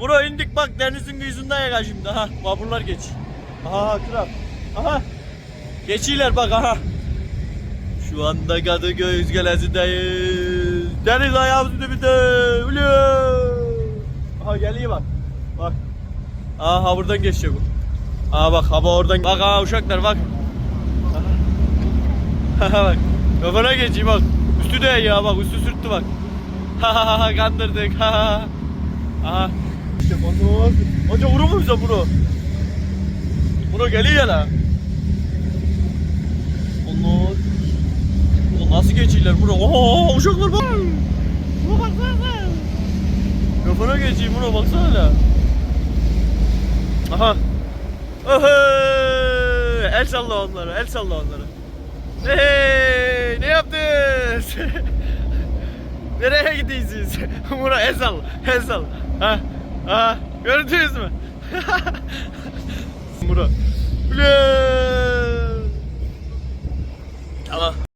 Bura indik bak denizin kıyısında ya şimdi. Aha vapurlar geç. Aha kral. Aha. Geçiyorlar bak aha. Şu anda Kadıköy iskelesindeyiz. Deniz ayağımızın dibinde. Aha geliyor bak. Bak. Aha buradan geçecek bu. Aha bak hava oradan. Bak aha uşaklar bak. Aha bak. Kafana geçeyim bak. Üstü de ya bak üstü sürttü bak. Ha ha ha kandırdık. Ha ha. Aha. Bana Hoca vurur mu bize bunu? Bunu geliyor ya la. Allah. Ulan nasıl geçiyorlar buraya? Oho uşaklar bak. Buna baksana. Kafana geçeyim buna baksana la. Aha. Oho. El salla onlara, el salla onlara. Hey, ne yaptınız? Nereye gidiyorsunuz? Buna el salla, el salla. Ha, Aa, gördünüz mü? Bura. Ulan. Tamam.